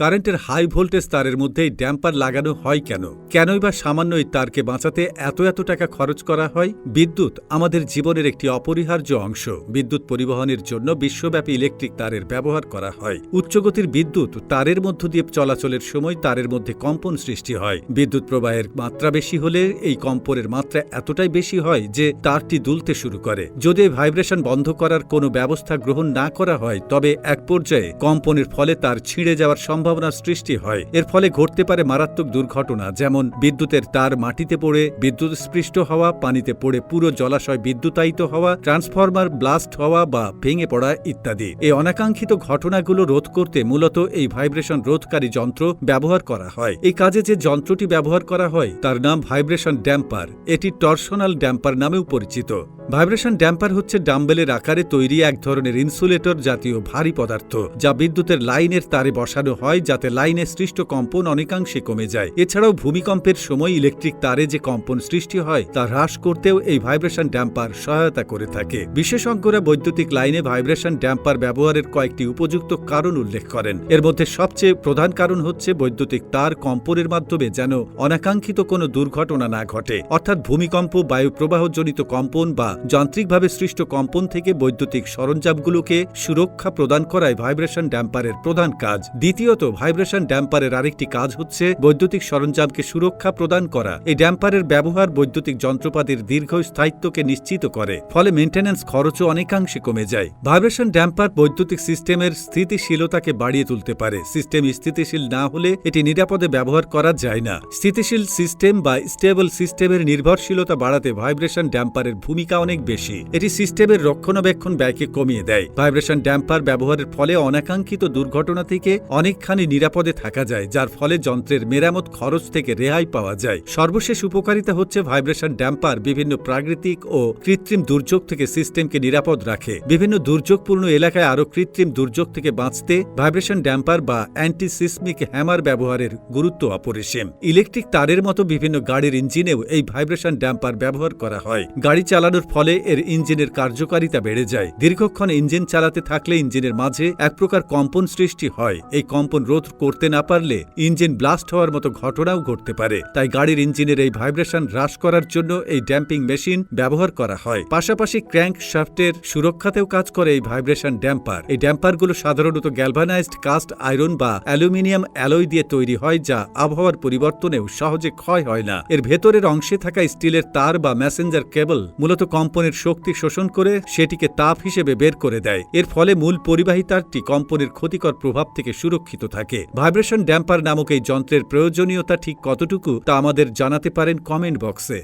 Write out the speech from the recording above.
কারেন্টের high voltage তারের মধ্যেই ড্যাম্পার লাগানো হয় কেন? কেনই বা সামান্য এই তারকে বাঁচাতে এত এত টাকা খরচ করা হয়? বিদ্যুৎ আমাদের জীবনের একটি অপরিহার্য অংশ। বিদ্যুৎ পরিবহনের জন্য বিশ্বব্যাপী ইলেকট্রিক তারের ব্যবহার করা হয়। উচ্চগতির বিদ্যুৎ তারের মধ্য দিয়ে চলাচলের সময় তারের মধ্যে কম্পন সৃষ্টি হয়। বিদ্যুৎ প্রবাহের মাত্রা বেশি হলে এই কম্পনের মাত্রা এতটাই বেশি হয় যে তারটি দুলতে শুরু করে। যদি ভাইব্রেশন বন্ধ করার কোনো ব্যবস্থা গ্রহণ না করা হয়, তবে এক পর্যায়ে কম্পনের ফলে তার ছিঁড়ে যাওয়ার সম্ভাবনা সৃষ্টি হয়। এর ফলে ঘটতে পারে মারাত্মক দুর্ঘটনা, যেমন বিদ্যুতের তার মাটিতে পড়ে, বিদ্যুৎ স্পৃষ্ট হওয়া, পানিতে পড়ে পুরো জলাশয় বিদ্যুতায়িত হওয়া, ট্রান্সফরমার ব্লাস্ট হওয়া বা ভেঙে পড়া ইত্যাদি। এই অনাকাঙ্ক্ষিত ঘটনাগুলো রোধ করতে মূলত এই ভাইব্রেশন রোধকারী যন্ত্র ব্যবহার করা হয়। এই কাজে যে যন্ত্রটি ব্যবহার করা হয়, তার নাম ভাইব্রেশন ড্যাম্পার। এটি টর্শনাল ড্যাম্পার নামেও পরিচিত। ভাইব্রেশন ড্যাম্পার হচ্ছে ডাম্বেলের আকারে তৈরি এক ধরনের ইনসুলেটর জাতীয় ভারী পদার্থ, যা বিদ্যুতের লাইনের তারে বসানো হয় যাতে লাইনে সৃষ্ট কম্পন অনেকাংশে কমে যায়। এছাড়াও ভূমিকম্পের সময় ইলেকট্রিক তারে যে কম্পন সৃষ্টি হয়, তা হ্রাস করতেও এই ভাইব্রেশন ড্যাম্পার সহায়তা করে থাকে। বিশেষজ্ঞরা বৈদ্যুতিক লাইনে ভাইব্রেশন ড্যাম্পার ব্যবহারের কয়েকটি উপযুক্ত কারণ উল্লেখ করেন। এর মধ্যে সবচেয়ে প্রধান কারণ হচ্ছে বৈদ্যুতিক তার কম্পনের মাধ্যমে যেন অনাকাঙ্ক্ষিত কোনো দুর্ঘটনা না ঘটে। অর্থাৎ ভূমিকম্প বায়ু প্রবাহজনিত কম্পন বা যান্ত্রিকভাবে সৃষ্ট কম্পন থেকে বৈদ্যুতিক সরঞ্জামগুলোকে সুরক্ষা প্রদান করাই ভাইব্রেশন ড্যাম্পারের প্রধান কাজ। দ্বিতীয়ত, ভাইব্রেশন ড্যাম্পারের আরেকটি কাজ হচ্ছে বৈদ্যুতিক সরঞ্জামকে সুরক্ষা প্রদান করা। এই ড্যাম্পারের ব্যবহার বৈদ্যুতিক যন্ত্রপাতির দীর্ঘ স্থায়িত্বকে নিশ্চিত করে, ফলে মেনটেন্যান্স খরচও অনেকাংশে কমে যায়। ভাইব্রেশন ড্যাম্পার বৈদ্যুতিক সিস্টেমের স্থিতিশীলতাকে বাড়িয়ে তুলতে পারে। সিস্টেম স্থিতিশীল না হলে এটি নিরাপদে ব্যবহার করা যায় না। স্থিতিশীল সিস্টেম বা স্টেবল সিস্টেমের নির্ভরশীলতা বাড়াতে ভাইব্রেশন ড্যাম্পারের ভূমিকা অনেক বেশি। এটি সিস্টেমের রক্ষণাবেক্ষণ ব্যয়কে কমিয়ে দেয়। ভাইব্রেশন ড্যাম্পার ব্যবহারের ফলে অনাকাঙ্ক্ষিত দুর্ঘটনা থেকে অনেকখানি নিরাপদে থাকা যায়, যার ফলে যন্ত্রের মেরামত খরচ থেকে রেহাই পাওয়া যায়। সর্বশেষ উপকারিতা হচ্ছে ভাইব্রেশন ড্যাম্পার বিভিন্ন প্রাকৃতিক ও কৃত্রিম দুর্যোগ থেকে সিস্টেমকে নিরাপদ রাখে। বিভিন্ন দুর্যোগপূর্ণ এলাকায় আরও কৃত্রিম দুর্যোগ থেকে বাঁচতে ভাইব্রেশন ড্যাম্পার বা অ্যান্টি সিসমিক হ্যামার ব্যবহারের গুরুত্ব অপরিসীম। ইলেকট্রিক তারের মতো বিভিন্ন গাড়ির ইঞ্জিনেও এই ভাইব্রেশন ড্যাম্পার ব্যবহার করা হয়। গাড়ি চালানোর ফলে এর ইঞ্জিনের কার্যকারিতা বেড়ে যায়। দীর্ঘক্ষণ ইঞ্জিন চালাতে থাকলে ইঞ্জিনের মাঝে এক প্রকার কম্পন সৃষ্টি হয়। এই কম্পন রোধ করতে না পারলে ইঞ্জিন ব্লাস্ট হওয়ার মতো ঘটনাও ঘটতে পারে। তাই গাড়ির ইঞ্জিনের এই ভাইব্রেশন হ্রাস করার জন্য এই ড্যাম্পিং মেশিন ব্যবহার করা হয়। পাশাপাশি ক্র্যাঙ্ক শাফটের সুরক্ষাতেও কাজ করে এই ভাইব্রেশন ড্যাম্পার। এই ড্যাম্পারগুলো সাধারণত গ্যালভানাইজড কাস্ট আয়রন বা অ্যালুমিনিয়াম অ্যালয় দিয়ে তৈরি হয়, যা আবহাওয়ার পরিবর্তনেও সহজে ক্ষয় হয় না। এর ভেতরের অংশে থাকা স্টিলের তার বা ম্যাসেঞ্জার কেবল মূলত কম্পনের শক্তি শোষণ করে সেটিকে তাপ হিসেবে বের করে দেয়। এর ফলে মূল পরিবাহী তারটি কম্পনের ক্ষতিকর প্রভাব থেকে সুরক্ষিত থাকে। ভাইব্রেশন ড্যাম্পার নামক এই যন্ত্রের প্রয়োজনীয়তা ঠিক কতটুকু তা আমাদের জানাতে পারেন কমেন্ট বক্সে।